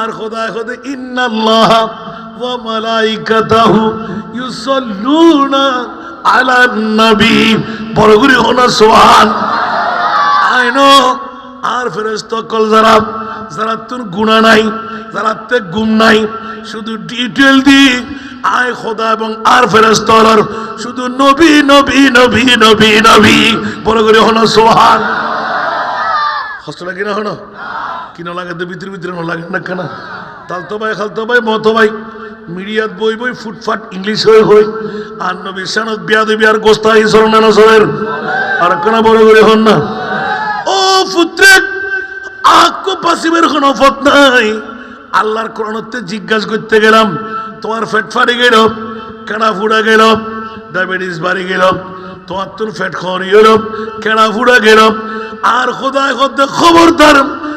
আর খোদা খোদা, ইন্নাল্লাহ ওয়া মালাইকাতাহু ইউসাল্লুনা আলান নবী। বড় করে হনা সুবহান। আই নো, আর ফেরেশতা কল, যারা যারা তোর গুণা নাই, যারা তে গুম নাই, শুধু ডিটেল দি, আয় খোদা এবং আর ফেরেস্তর শুধু নবী নবী নবী নবী নবী। বড় করে হনো সোহান হস্ত লাগে না হনো কিনা লাগে তো ভিতরে ভিতরে না লাগে না কেন? তালতো ভাই খালতো ভাই, মতো ভাই। মিডিয়াত বই বই, ফুটফাট ইংলিশ হয়ে হই। আর নবী সানত বিয়া দেবী আর গোস্তা এই সরনা নসরের আর কেন বড় করে হন না। ও পুত্রে, আকো পাশিবের কোনো পথ নাই। আল্লাহর কোরআনতে জিজ্ঞাসা করতে গেলাম, তোমার ফেট ফাড়ি গেল? কেনা ফুড়া গেল? ডায়াবেটিস বাড়ি গেল? তোমার তোর ফেট খাওয়ানি গেল কেনা ফুড়া গেল? আর খোদায় খোদে খবরদার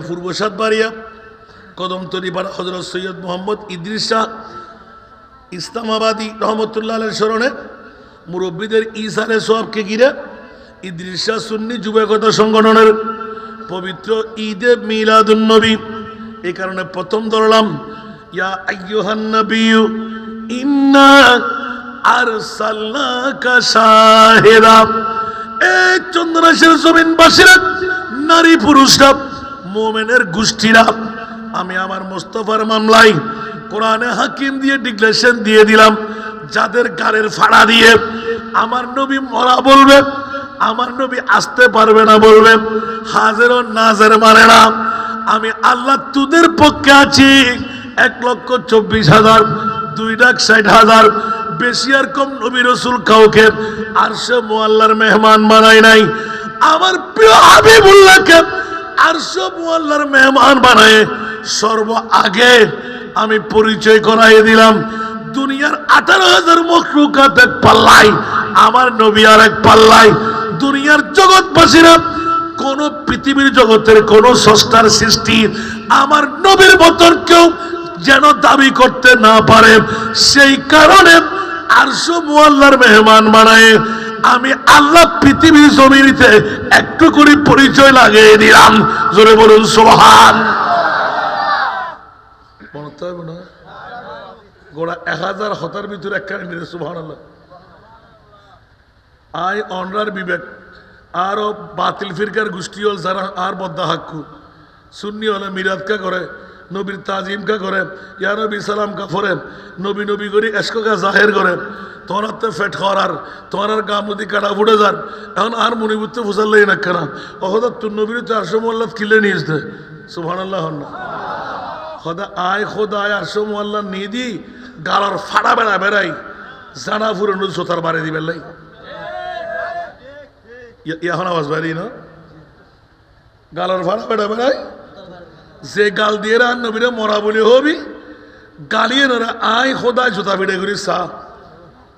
কারণে পূর্ব সাতবাড়িয়া, কদমতলি পাড়া হজরত সৈয়দ মোহাম্মদ ইদ্রিস শাহ, ইসলামাবাদী রহমতুল্লাহ স্মরণে মুরব্বীদের ইসারে সোয়াবকে ঘিরে ইদ্রিস শাহ সুন্নি যুবকতা সংগঠনের পবিত্র ঈদে মিলাদুন নবী। এই কারণে প্রথম ধরলাম, ইয়া আইয়ুহান নবিয়্যু, ইন্না আরসালনাকা শাহিদা। এই চন্দ্রাশের জমিনবাসীরা নারী পুরুষরা মোমেনের গোষ্ঠীরা। আমি আমার মোস্তফার মামলায় কোরআনে হাকিম দিয়ে ডিক্লেশন দিয়ে দিলাম, যাদের গাড়ির ফাড়া দিয়ে। আমার নবী মরা বলবে, আমার নবী আসতে পারবে না বলবে হাজের ও নাজের মানে না। আমি আল্লাহ তুদের পক্ষে আছি, এক লক্ষ চব্বিশ হাজার, দুই লাখ ষাট হাজার, বেশি আর কম নবী রসুল কাউকে আর সে মোয়াল্লার মেহমান বানাই নাই। আমার প্রিয় হাবিবুল্লাহকে আর মোয়াল্লার মেহমান বানায়। সর্ব আগে আমি পরিচয় করাই দিলাম। দুনিয়ার আঠারো হাজার মখলুকাত এক পাল্লাই আমার নবী আর এক পাল্লাই দুনিয়ার জগৎবাসীরা, কোন পৃথিবীর জগতের কোন সস্তার সৃষ্টি আমার নবীর মতন কেউ যেন দাবি করতে না পারে। সেই কারণে আরশো মোয়াল্লার মেহমান বানায়। আমি আল্লাহ পৃথিবীর জমিনিতে একটু করে পরিচয় লাগিয়ে দিলাম। জোরে বলুন সোহান মনে গোড়া এক হাজার হতার ভিতরে একখানে মিলে সুহান আই অনরার বিবেক, আরও বাতিল ফিরকার গোষ্ঠী হল যারা আর বদ্দা হাক্কু। সুন্নি হলে মিরাদ কা করে, নবীর তাজিম কা করে, ইয়া নবী সালাম কা ফরে, নবী নবী করি এসকা জাহের করে। তোমার তো ফেট করার তোমার আর গা মুদি কাটা ফুটে যান। এখন আর মনিবুত্তে ফুসাল্লাই না কেনা। অহদা তুর নবীর তো আরশো মোল্লাত কিলে নিয়েছ দে। সুবহান আল্লাহ না। আয়, খোদা আয়, আরশো মোল্লা নিয়ে দি, গালার ফাড়া বেড়া বেড়াই, জানা ফুরে নদী সোতার বাড়ি দিবেন লাই। এখন আওয়াজ বাড়ি না গালার ফাড়া বেড়া বেড়াই, যে গাল দিয়ে রান নবীরে মরা বলে হবি, গালিয়ে নরা আয় খোদায় জুতা ফিটে করি সা।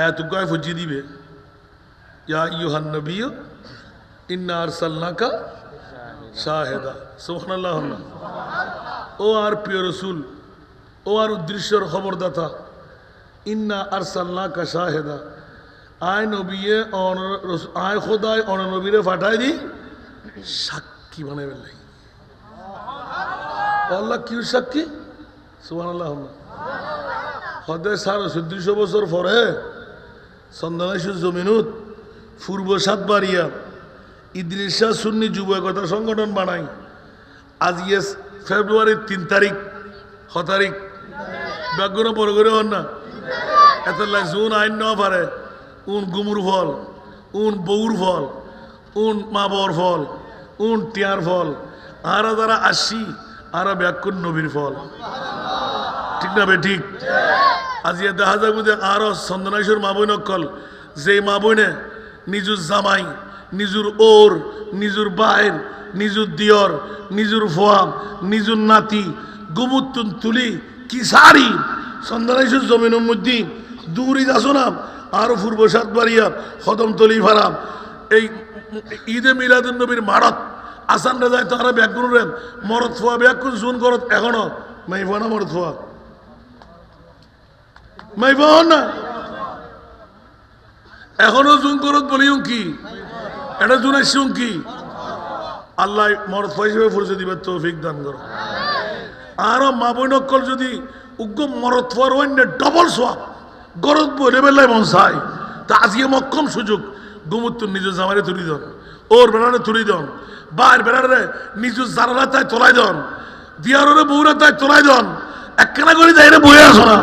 আয়াতুগায় ফজি দিবে ইয়া ইউহান নবী ইন্না আরসালনাকা শাহেদা। সুবহানাল্লাহ ও আর প্রিয় রসুল, ও আর উদ্দেশ্যর খবরদাতা, ইন্না আরসাল্লা কাশাহেদা আয় নবিয়ে আয় খোদায় অননবীরে ফাটাই দি সাক্ষী বানাই বেলাই আল্লাহ কি সাক্ষী? সুবান আল্লাহ হদে সাড়ে চোদ্দশো বছর পরে চন্দনেশ্বর জমিনুত পূর্ব সাতবাড়িয়া ইদ্রিস শাহ সুন্নি যুব একতা সংগঠন বানাই। আজ ইয়েস ফেব্রুয়ারির তিন তারিখ। ছ তারিখ? ব্যাগুনো বড় করে হন না। এত লাগ জুন আইন ন পারে। উন গুমুর ফল, উন বউর ফল, উন মা বর ফল, উন টিয়ার ফল, আর যারা আসি আর ব্যাকুন নবীর ফল। ঠিক না বে ঠিক? আজি দেখা যাব যে আরও চন্দনেশ্বর মা বই নকল যে মা নিজুর জামাই, নিজুর ওর নিজুর বাইর নিজুর দিয়র, নিজুর ফোয়াম নিজুর নাতি গুমুত্তুন তুলি কি সারি চন্দনেশ্বর জমিনের মধ্যে দূরই আসো না আরও পূর্ব সাতবাড়িয়া খদম তলি ফারাম। এই ঈদে মিলাদুল নবীর মারত, আসান রেজায় তারা ব্যাকুন মরত ফোয়া ব্যাকুন জুন করত, এখনও মাইফা না মরত ফোয়া। মাইফা হন না? এখনও জুন করত বলিও কি এটা জুন আসছিও কি আল্লাহ ফোয়া হিসেবে পরিচয় দিবে তৌফিক দান করো। আরও মা বৈনকল যদি উগ্র মরত অন্য ডবল সোয়াব গরত বলে বেলায় মন চাই তা আজকে মক্ষম সুযোগ। গুমুত্তর নিজের জামারে তুলি দন। ওর বেড়ারে তুলি দন। বার বেড়ারে নিজের জানালা তাই তোলাই দন। দিয়ারে বউরা তাই তোলাই দন। একখানা করে যাই বয়ে আসো না।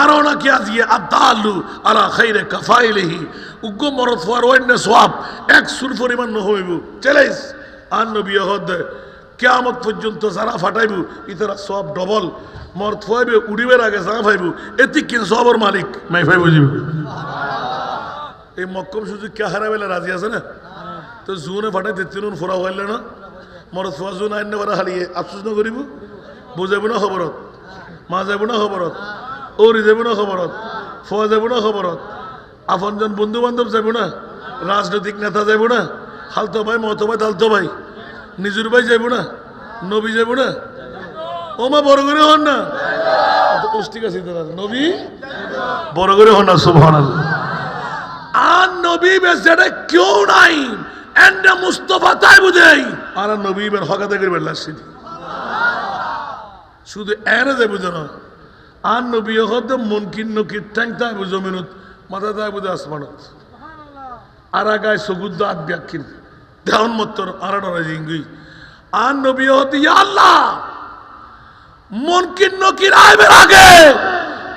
আরও নাকি আজকে আদালু আলা খাইরে কাফাইলেহি। উগ্র মরত ফোয়ার অন্য সোয়াব এক সুর পরিমাণ নহইব। চ্যালেঞ্জ আর নবী হদ কেয়ামত পর্যন্ত যারা ফাটাইব ইতারা সব ডবল। মর থুয়াইবে উড়িবের আগে যারা ফাইব এতি কিন সবর মালিক। মাই ফাইব বুঝিব এই মক্কম সুযোগ কে হারাবেলে রাজি আছে না? তো জুনে ফাটাই তেতিনুন ফোরা হইলে না। মর থুয়া জুন আইন হারিয়ে আফসোস ন করিব বুঝাইব না খবরত? মা যাব না খবরত? ওরি যাব না খবরত, ফোয়া যাব না খবরত, আপনজন বন্ধু বান্ধব যাব না, রাজনৈতিক নেতা যাব না হালতো ভাই মতো ভাই তালতো ভাই, নিজুর ভাই যাইব না, নবী যাইব না। ও মা বড় করে হন না। ঠিক আছে। নবী বড় করে হন না সুবহান আর নবী বেচারে কেউ নাই। এন্ডে মুস্তফা তাই বুঝাই। আর নবী বের হকাতে করে বের লাগছি শুধু এনে যাই বুঝে না আর নবী হতে মন কিন্ন কীর্তাং তাই বুঝো মিনুত মাথা বুঝে আসমানত। আর আগায় সবুদ্দ আত ব্যাখ্যিন দেহন মত্তর আর জিঙ্গুই আর নবী হতে ইয়া আল্লাহ মন কিন্ন কি রাইবের আগে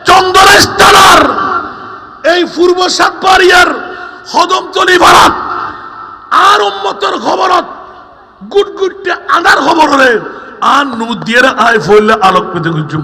চন্দনেশ তালার এই পূর্ব সাতবাড়িয়ার হদমতলি ভারত আর উম্মতর খবরত গুট গুটতে আনার খবর হলে আর নদীর আয় ফললে আলোক পেতে গুজুম।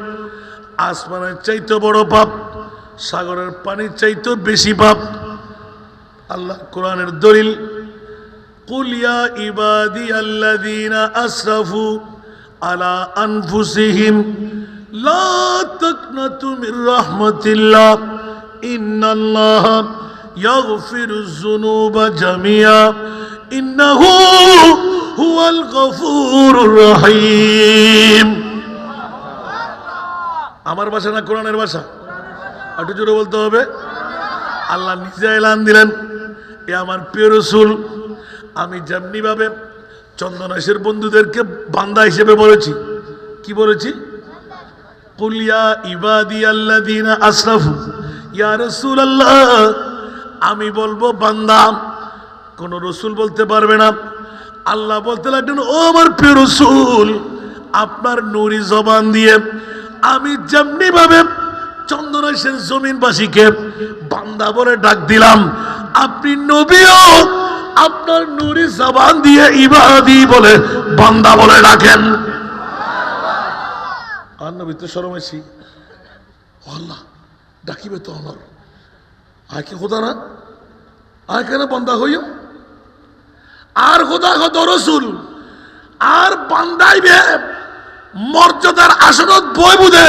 আসমানের চাইতে বড় পাপ, সাগরের পানির চাইতে বেশি পাপ। আল্লাহ কোরআনের দলিল কুলিয়া ইবাদি আল্লাযীনা আসরাফু আলা আনফুসিহিম, লা তাকনাতু জামিয়া আমার ভাষা না কোরআনের ভাষা? একটু জোরে বলতে হবে। আল্লাহ নিজে এলান দিলেন, এ আমার প্রিয় রসুল। আমি যেমনিভাবে চন্দনাশের বন্ধুদেরকে বান্দা হিসেবে বলেছি। কি বলেছি? কুলিয়া ইবাদি আল্লাদিনা আশরাফু ইয়া রসুল আল্লাহ আমি বলব বান্দা, কোন রসুল বলতে পারবে না। আল্লাহ বলতে লাগলেন, ও আমার প্রিয় রসুল, আপনার নুরি জবান দিয়ে আমি যেমনি ভাবে চন্দনেশের জমিনবাসীকে বান্দা বলে ডাক দিলাম, আপনি নবীও আপনার নুরি জবান দিয়ে ইবাদি বলে বান্দা বলে ডাকেন। আর নবী তো শরমেছি আল্লাহ, ডাকিবে তো আমার। আয় কি খোদা না? আয় কেন বান্দা হইও? আর খোদা কত রসুল? আর বান্দাইবে মর্যাদার আসনত বই বুঝে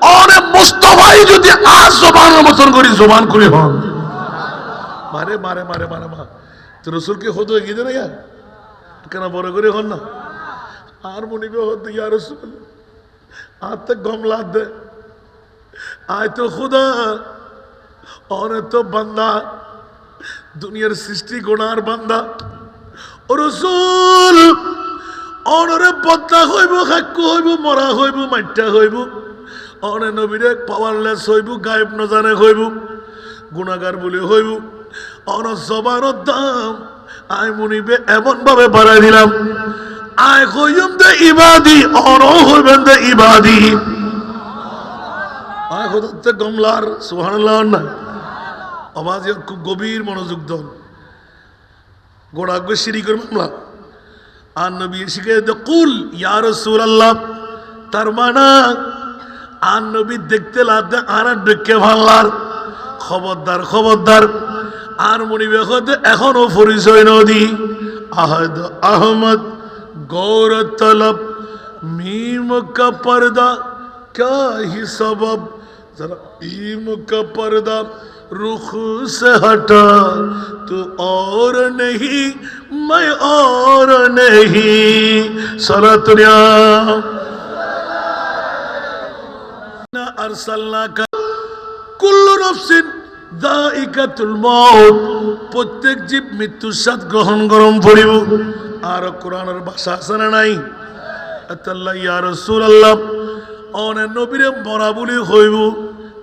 অনেক মোস্তফাই যদি আর জবানের মতন করি, জবান করি হন মারে মারে মারে মারে, মা। তো রসুলকে হতো এগিয়ে দেন ইয়া কেন বড় করে হন না? আর মনিবে হতো ইয়া রসুল। আর তো গমলা দে। আয় তো খুদা। অনেক তো বান্দা। দুনিয়ার সৃষ্টি গোনার বান্দা। রসুল! অনরে বদলা হইব খাক্য হইব, মরা হইব মাত্যা হইব। অনে নবীরে পাওয়ারলেস হইব, গায়েব নজানে হইব, গুণাগার বলে হইব। অন জবানের দাম আয় মনিবে এমন ভাবে বাড়াই দিলাম, আয় হইম দে ইবাদি অন হইবেন দে ইবাদি। আয় হতে গমলার সুহানুল্লাহ না। আওয়াজ খুব গভীর মনোযোগ দন। গোড়া গো সিঁড়ি করে মামলা। আর নবী শিখে কুল ইয়ার সুর আল্লাহ তার মানা, আর নবী দেখতে লাগতে আর ডেকে ভাল্লার। খবরদার খবরদার। আর মনি বেখতে এখনও পরিচয় নদী আহদ আহমদ গৌর তলব মিম কা পর্দা কা হি ইম কা रुख से हटा तू और नहीं मैं और नहीं सरतुनिया না আরসালনা কা কুল্লু নফসিন দাইকাতুল মউত প্রত্যেক জীব মৃত্যুর স্বাদ গ্রহণ গরম পড়িব আর কোরআনের ভাষা আছে না নাই আতাল্লাহ ইয়া রাসূলুল্লাহ অনে নবীরে মরা বলি হইব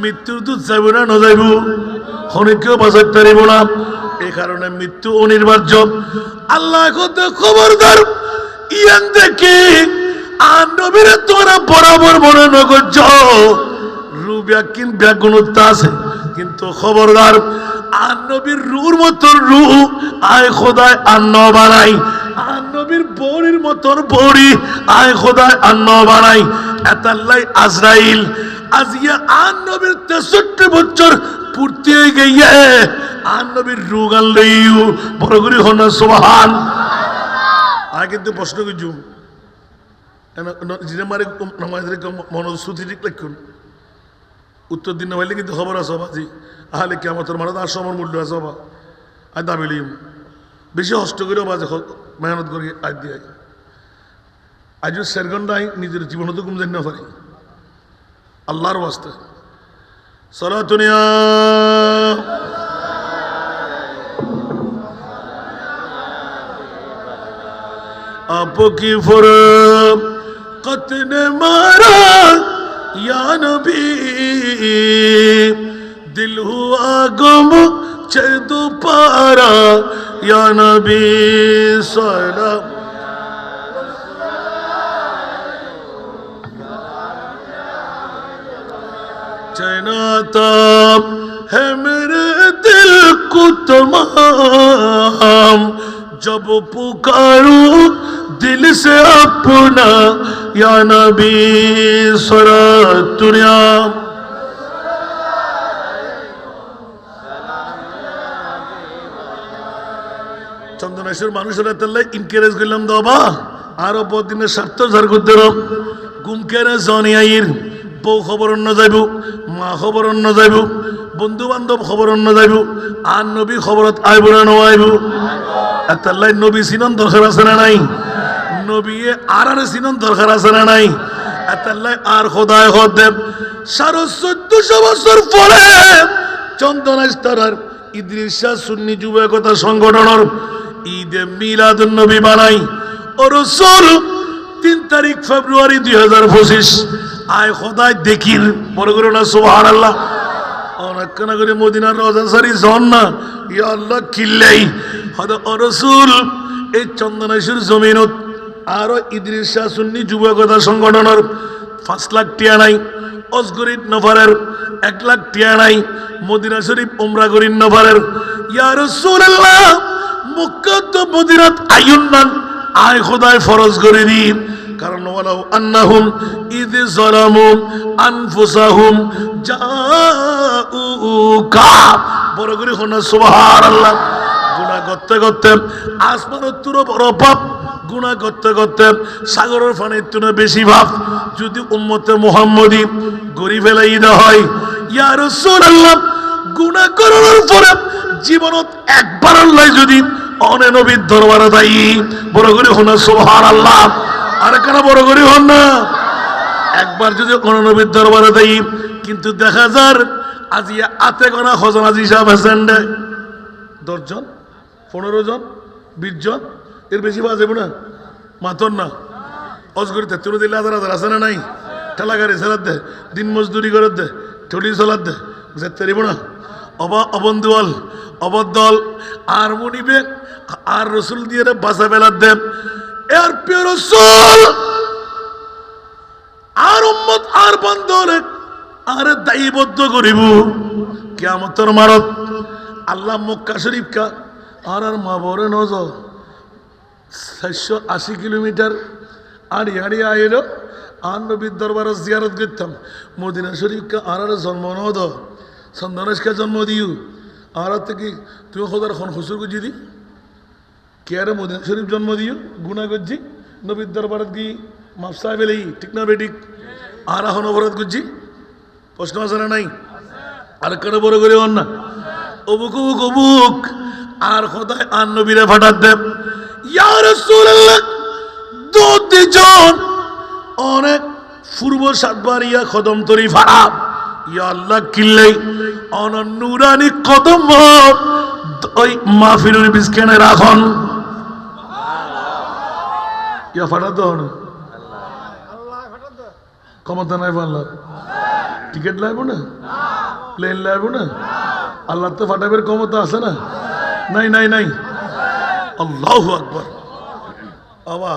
মৃত্যুর দুধ যাইব না না যাইব খনিকেও বাঁচাতে পারিব না। এই কারণে মৃত্যু অনির্বার্য আল্লাহ খবরদার ইয়ান দেখে আর নবীরে তোরা বরাবর মনে নগজ রু ব্যাকিন ব্যাগুণতা আছে, কিন্তু খবরদার আর নবীর রুর মতন রু আয় খোদায় আন্ন বানাই আর নবীর বড়ির মতন বড়ি আয় খোদায় আন্ন বানাই এতাল্লাই আজরাইল আজিয়া আর নবীর তেষট্টি বছর পূর্তি হয়ে গিয়ে আর নবীর রোগ আনলেও বড় করে হন সোহান আর কিন্তু প্রশ্ন করছুম যিনি মারে আমাদের মনোশ্রুতি ঠিক লিখুন, উত্তর দিন না কিন্তু খবর আছে বাজি আহলে কে আমার তোর মানে তার সমর মূল্য আছে বা আর দাবি বেশি হষ্ট করেও বাজে মেহনত করে, আজ দিয়ে। আজ সেরগন্ডাই নিজের জীবনত কম জানি না আল্লাহর ওয়াস্তে সারা দুনিয়া آپ کی فرم قطن مارا یا نبی دل ہوا گم چھ دوپارا یا نبی سلام सलाम चनाता है मेरे दिल को तमाम जब पुकारूं दिल से अपना या नबी सरा दुनिया চন্দনেশ্বর মানুষের তাল্লাই ইনকারেজ করলাম দবা আরো বদিনের স্বার্থ ঝাড় করতে গুমকেরে জনিয়াইর বউ খবর অন্য যাইব মা খবর অন্য যাইব বন্ধু বান্ধব খবর অন্য যাইব, আর নবী খবরত আইব না নআইব তাল্লাই নবী সিনন দরকার আছে না নাই? নবী আর আর সিনন দরকার আছে না নাই? এতাল্লাই আর খোদায় হদেব সাড়ে চোদ্দশো বছর পরে চন্দন স্তরার ইদ্রিসা সুন্নি যুব একতা সংগঠনের ঈদে মিলাদ নবী বানাই। ও রসুল তিন তারিখ ফেব্রুয়ারি দুই হাজার পঁচিশ আয় খোদায় দেখির মনে করো না সোহার আল্লাহ অনেকখানা করে মদিনার রজা সারি জন না। ইয়া আল্লাহ, কিল্লাই। হয়তো অরসুল এই চন্দনেশ্বর জমিনত, আরও ইদ্রিস সুন্নি যুবকতা সংগঠনের পাঁচ লাখ টিয়া নাই অসগরিব নফারের এক লাখ টিয়া নাই, মদিনা শরীফ উমরা করিন নফারের ইয়া রাসূলুল্লাহ মুক্কাত মদিনাত আইউন নান আয় খোদায়, ফরজ করে দিন। কারণ ওয়ালাউ আন্নাহুম ইদ জালামু আনফুসাহুম জাউকা। বড় করে হনা সুবহানাল্লাহ। গুনাহ করতে করতে আসমানের তুরো বড় পাপ, গুনাহ করতে করতে সাগরের পানির তুলে বেশি ভাব। যদি উম্মতে মুহাম্মদী গরি ফেলাই না হয়, ইয়া রাসূলুল্লাহ, গুনাহ করার পরে জীবনত একবার আল্লাহ যদি অনে নবীর দরবারে দায়ী, বড় করে হনা সুবহানাল্লাহ। আর কেন বড় করে হন না। একবার যদি কোনো নবীর দরবারে দেই কিন্তু দেখা যার আজি আতে গোনা সাহেব হাসেন দে দশজন পনেরো জন বিশ জন এর বেশি পাওয়া না মাতন না। অজগরি তেত্তর দিলে হাজার হাজার আছে না নাই? ঠেলা গাড়ি চালাত দে, দিন মজদুরি করে দে, ঠলি চালাত দে যেতে না অবা অবন্ধুয়াল অবদল আর মনিবে, আর রসুল দিয়ে বাসা বেলার দে। এর প্রিয় রসুল, আর উম্মত আর বন্ধরে আর দায়ীবদ্ধ করিব। কেমতর মারত আল্লাহ মক্কা শরীফ কা আর আর মা বরে নজ চারশো আশি কিলোমিটার আড়ি আড়ি আইল, আর নবীর দরবার জিয়ারত করতাম। মদিনা শরীফ কা আর আর জন্ম নদ। সন্তানেশকে জন্ম দিও। আর আর থেকে তুই খোদার খন হুসুর গুজি দি কে আরে মদিনা, শরীফ জন্ম দিও গুণা করছি নবীর দরবারত গিয়ে মাপসা বেলেই ঠিক না বেঠিক আর এখন অপরাধ করছি। প্রশ্ন আছে না নাই? আর কেন বড় করে না। অবুক অবুক অবুক। আর খোদায়, আর নবীরে ফাটাত দেব ইয়া রাসূলুল্লাহ দুজন অনেক পূর্ব সাতবার ইয়া কদম তরি ফাড়া ইয়া আল্লাহ, কিল্লাই। অনন নুরানি কদম ওই মাহফিলুর বিস্কেনে রাখন। ইয়া ফাটা তো হন ক্ষমতা নাই আল্লাহ টিকিট লাগবো না? প্লেন লাগবো না? আল্লাহ তো ফাটাবের ক্ষমতা আছে না? নাই নাই নাই। আল্লাহ আকবর। বাবা